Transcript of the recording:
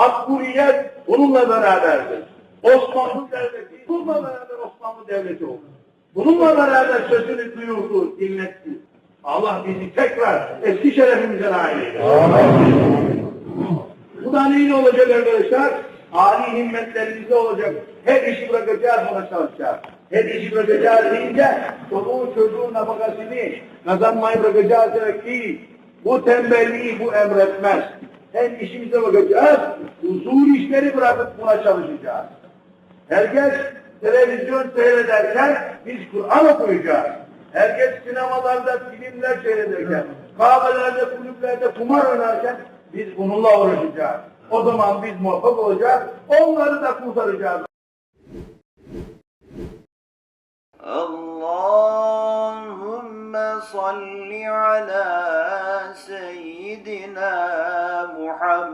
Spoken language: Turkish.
makbuliyet bununla beraberdir. Osmanlı Devleti bununla beraber Osmanlı Devleti oldu. Bununla beraber sözünü duyurdu, dinletti. Allah bizi tekrar eski şerefimize nail eylesin. Bu da neyle olacak arkadaşlar? Ali himmetlerimizde olacak. Her işi bırakacağız buna çalışacağız. Her işi bırakacağız deyince çoluğun çocuğun nafakasını kazanmayı bırakacağız demek değil. Bu tembelliği bu emretmez. Hem işimize bakacağız, huzur işleri bırakıp buna çalışacağız. Herkes televizyon seyrederken biz Kur'an okuyacağız. Herkes sinemalarda filmler seyrederken, kahvelerde, kulüplerde kumar oynarken biz bununla uğraşacağız. O zaman biz muvaffak olacağız, onları da kurtaracağız. Allahümme salli ala سيدنا محمد